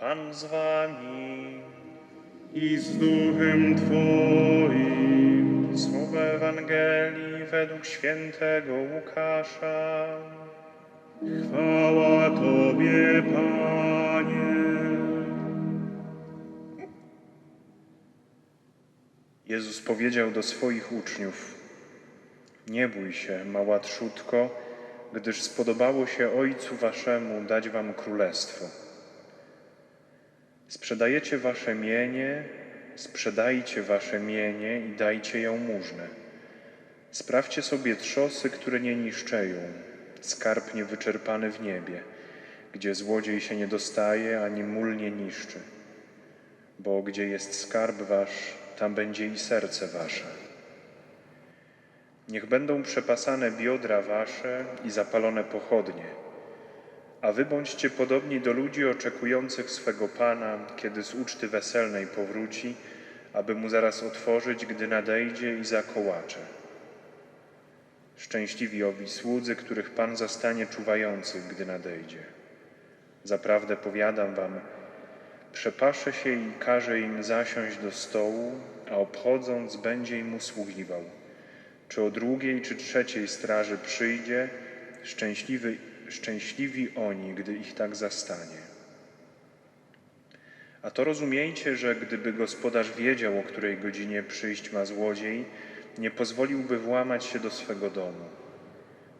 Pan z wami. i z duchem Twoim. Słowa Ewangelii według świętego Łukasza. Chwała Tobie, Panie. Jezus powiedział do swoich uczniów: Nie bój się, mała trzutko, gdyż spodobało się Ojcu Waszemu dać Wam królestwo. Sprzedajecie Wasze mienie, sprzedajcie Wasze mienie i dajcie jałmużnę. Sprawdźcie sobie trzosy, które nie niszczeją, skarb niewyczerpany w niebie, gdzie złodziej się nie dostaje, ani mól nie niszczy bo gdzie jest skarb wasz, tam będzie i serce wasze. Niech będą przepasane biodra wasze i zapalone pochodnie, a wy bądźcie podobni do ludzi oczekujących swego Pana, kiedy z uczty weselnej powróci, aby mu zaraz otworzyć, gdy nadejdzie i zakołacze. Szczęśliwi owi słudzy, których Pan zastanie czuwających, gdy nadejdzie. Zaprawdę powiadam wam, Przepasze się i każe im zasiąść do stołu, a obchodząc będzie im usługiwał. Czy o drugiej, czy trzeciej straży przyjdzie, szczęśliwy, szczęśliwi oni, gdy ich tak zastanie. A to rozumiejcie, że gdyby gospodarz wiedział, o której godzinie przyjść ma złodziej, nie pozwoliłby włamać się do swego domu.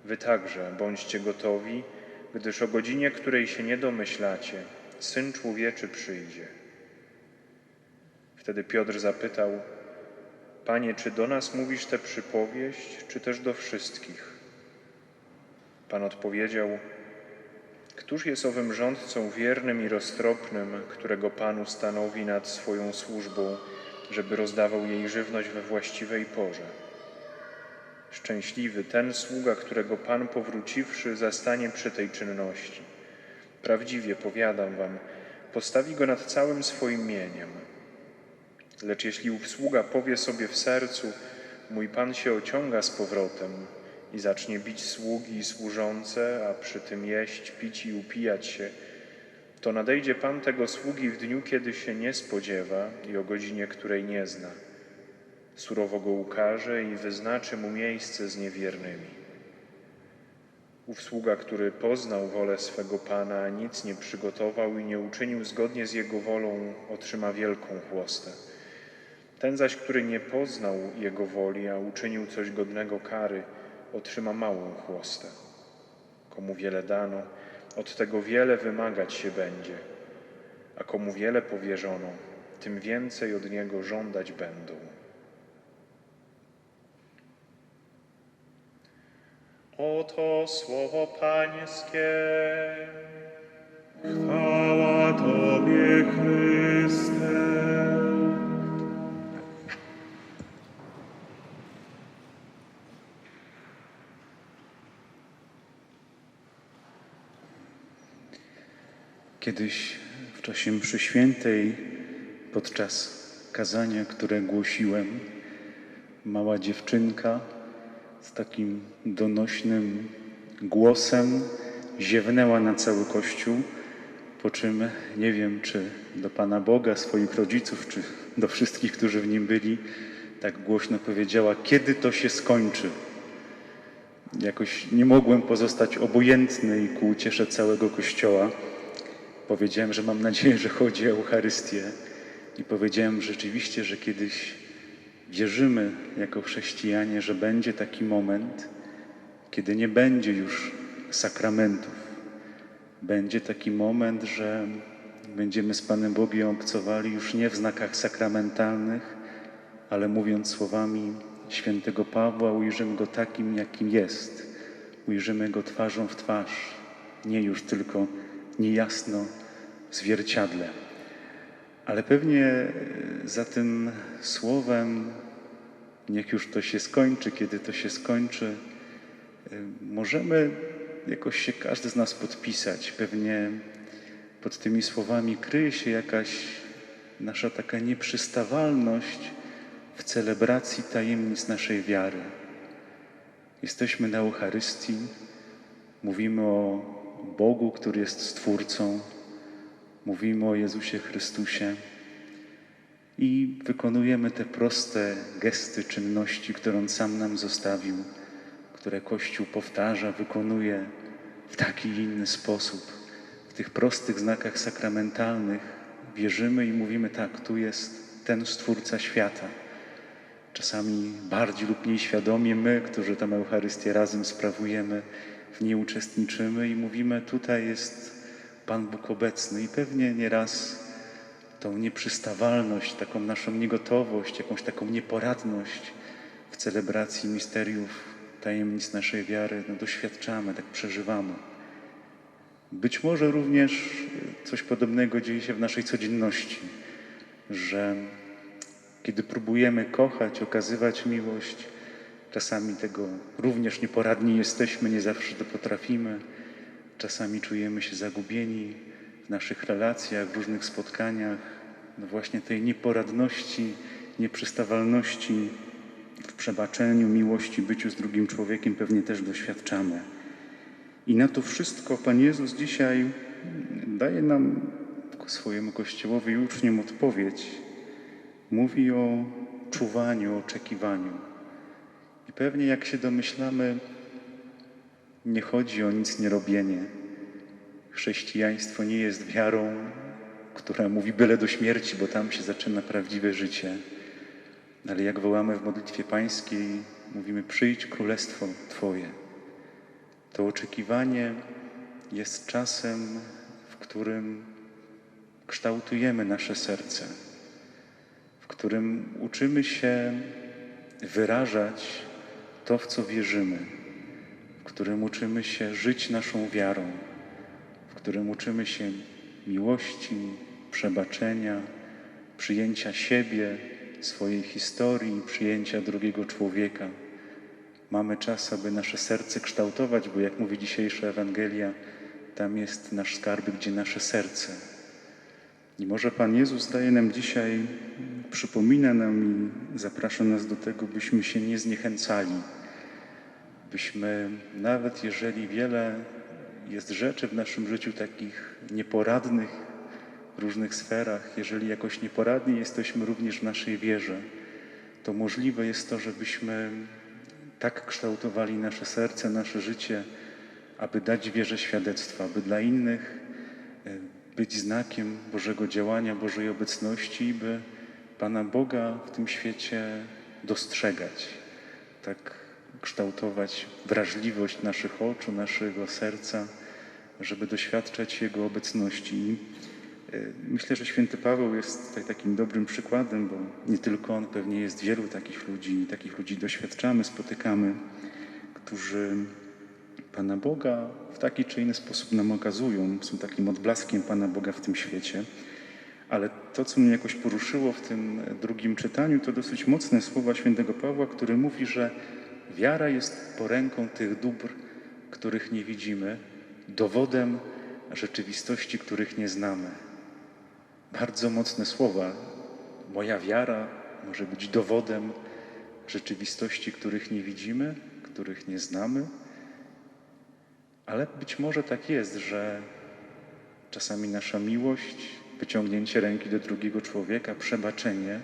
Wy także bądźcie gotowi, gdyż o godzinie, której się nie domyślacie, Syn Człowieczy przyjdzie. Wtedy Piotr zapytał, Panie, czy do nas mówisz tę przypowieść, czy też do wszystkich? Pan odpowiedział, Któż jest owym rządcą wiernym i roztropnym, którego Pan ustanowi nad swoją służbą, żeby rozdawał jej żywność we właściwej porze? Szczęśliwy ten sługa, którego Pan powróciwszy zastanie przy tej czynności. Prawdziwie powiadam wam, postawi go nad całym swoim mieniem. Lecz jeśli ów sługa powie sobie w sercu, mój Pan się ociąga z powrotem i zacznie bić sługi i służące, a przy tym jeść, pić i upijać się, to nadejdzie Pan tego sługi w dniu, kiedy się nie spodziewa i o godzinie, której nie zna. Surowo go ukaże i wyznaczy mu miejsce z niewiernymi. Ów sługa, który poznał wolę swego Pana, nic nie przygotował i nie uczynił zgodnie z Jego wolą, otrzyma wielką chłostę. Ten zaś, który nie poznał Jego woli, a uczynił coś godnego kary, otrzyma małą chłostę. Komu wiele dano, od tego wiele wymagać się będzie, a komu wiele powierzono, tym więcej od Niego żądać będą. Oto słowo Pańskie. Chwała Tobie, Chryste. Kiedyś w czasie mszy świętej, podczas kazania, które głosiłem, mała dziewczynka z takim donośnym głosem ziewnęła na cały kościół, po czym nie wiem, czy do Pana Boga, swoich rodziców, czy do wszystkich, którzy w nim byli, tak głośno powiedziała, kiedy to się skończy. Jakoś nie mogłem pozostać obojętny i ku uciesze całego kościoła. Powiedziałem, że mam nadzieję, że chodzi o Eucharystię i powiedziałem rzeczywiście, że kiedyś wierzymy jako chrześcijanie, że będzie taki moment, kiedy nie będzie już sakramentów. Będzie taki moment, że będziemy z Panem Bogiem obcowali już nie w znakach sakramentalnych, ale mówiąc słowami świętego Pawła, ujrzymy Go takim, jakim jest. Ujrzymy Go twarzą w twarz, nie już tylko niejasno w zwierciadle. Ale pewnie e, za tym słowem, niech już to się skończy, kiedy to się skończy, e, możemy jakoś się każdy z nas podpisać. Pewnie pod tymi słowami kryje się jakaś nasza taka nieprzystawalność w celebracji tajemnic naszej wiary. Jesteśmy na Eucharystii, mówimy o Bogu, który jest Stwórcą, mówimy o Jezusie Chrystusie i wykonujemy te proste gesty, czynności, które On sam nam zostawił, które Kościół powtarza, wykonuje w taki i inny sposób. W tych prostych znakach sakramentalnych wierzymy i mówimy tak, tu jest ten Stwórca świata. Czasami bardziej lub mniej świadomie my, którzy tę Eucharystię razem sprawujemy, w niej uczestniczymy i mówimy, tutaj jest Pan Bóg obecny i pewnie nieraz tą nieprzystawalność, taką naszą niegotowość, jakąś taką nieporadność w celebracji misteriów, tajemnic naszej wiary no, doświadczamy, tak przeżywamy. Być może również coś podobnego dzieje się w naszej codzienności, że kiedy próbujemy kochać, okazywać miłość, czasami tego również nieporadni jesteśmy, nie zawsze to potrafimy. Czasami czujemy się zagubieni w naszych relacjach, w różnych spotkaniach, no właśnie tej nieporadności, nieprzystawalności w przebaczeniu, miłości, byciu z drugim człowiekiem pewnie też doświadczamy. I na to wszystko Pan Jezus dzisiaj daje nam swojemu Kościołowi i uczniom odpowiedź. Mówi o czuwaniu, oczekiwaniu. Pewnie jak się domyślamy, nie chodzi o nic nie robienie. Chrześcijaństwo nie jest wiarą, która mówi byle do śmierci, bo tam się zaczyna prawdziwe życie. Ale jak wołamy w modlitwie pańskiej, mówimy przyjdź królestwo Twoje. To oczekiwanie jest czasem, w którym kształtujemy nasze serce, w którym uczymy się wyrażać to, w co wierzymy, w którym uczymy się żyć naszą wiarą, w którym uczymy się miłości, przebaczenia, przyjęcia siebie, swojej historii, przyjęcia drugiego człowieka. Mamy czas, aby nasze serce kształtować, bo jak mówi dzisiejsza Ewangelia, tam jest nasz skarb, gdzie nasze serce. I może Pan Jezus daje nam dzisiaj, przypomina nam i zaprasza nas do tego, byśmy się nie zniechęcali, byśmy nawet jeżeli wiele jest rzeczy w naszym życiu takich nieporadnych w różnych sferach, jeżeli jakoś nieporadni jesteśmy również w naszej wierze, to możliwe jest to, żebyśmy tak kształtowali nasze serce, nasze życie, aby dać wierze świadectwa, aby dla innych e, być znakiem Bożego działania, Bożej obecności, by Pana Boga w tym świecie dostrzegać, tak kształtować wrażliwość naszych oczu, naszego serca, żeby doświadczać Jego obecności. E, Myślę, że święty Paweł jest tutaj takim dobrym przykładem, bo nie tylko on, pewnie jest wielu takich ludzi, takich ludzi doświadczamy, spotykamy, którzy Pana Boga w taki czy inny sposób nam okazują, są takim odblaskiem Pana Boga w tym świecie. Ale to, co mnie jakoś poruszyło w tym drugim czytaniu, to dosyć mocne słowa świętego Pawła, który mówi, że wiara jest poręką tych dóbr, których nie widzimy, dowodem rzeczywistości, których nie znamy. Bardzo mocne słowa. Moja wiara może być dowodem rzeczywistości, których nie widzimy, których nie znamy. Ale być może tak jest, że czasami nasza miłość, wyciągnięcie ręki do drugiego człowieka, przebaczenie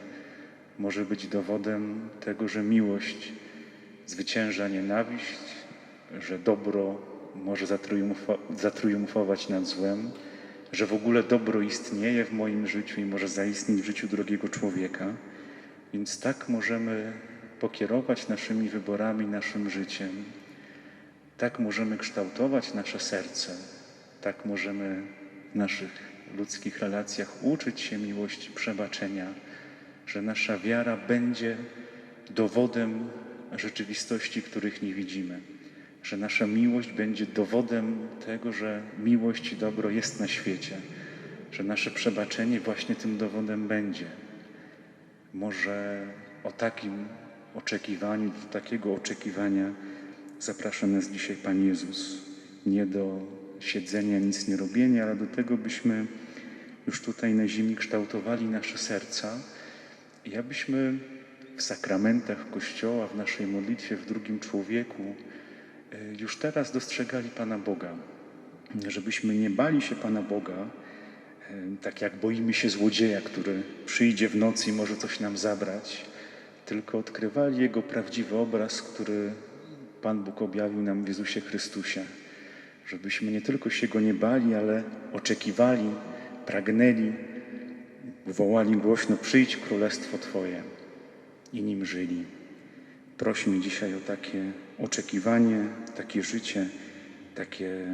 może być dowodem tego, że miłość zwycięża nienawiść, że dobro może zatriumfa- zatriumfować nad złem, że w ogóle dobro istnieje w moim życiu i może zaistnieć w życiu drugiego człowieka. Więc tak możemy pokierować naszymi wyborami, naszym życiem. Tak możemy kształtować nasze serce, tak możemy naszych ludzkich relacjach uczyć się miłości, przebaczenia, że nasza wiara będzie dowodem rzeczywistości, których nie widzimy, że nasza miłość będzie dowodem tego, że miłość i dobro jest na świecie, że nasze przebaczenie właśnie tym dowodem będzie. Może o takim oczekiwaniu, do takiego oczekiwania zaprasza nas dzisiaj Pan Jezus. Nie do siedzenia, nic nie robienia, ale do tego, byśmy już tutaj na ziemi kształtowali nasze serca i abyśmy w sakramentach Kościoła, w naszej modlitwie, w drugim człowieku e, już teraz dostrzegali Pana Boga. Żebyśmy nie bali się Pana Boga, e, tak jak boimy się złodzieja, który przyjdzie w nocy i może coś nam zabrać, tylko odkrywali Jego prawdziwy obraz, który Pan Bóg objawił nam w Jezusie Chrystusie. Żebyśmy nie tylko się Go nie bali, ale oczekiwali, pragnęli, wołali głośno: Przyjdź królestwo Twoje i nim żyli. Prośmy dzisiaj o takie oczekiwanie, takie życie, takie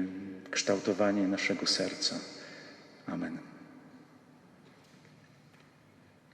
kształtowanie naszego serca. Amen.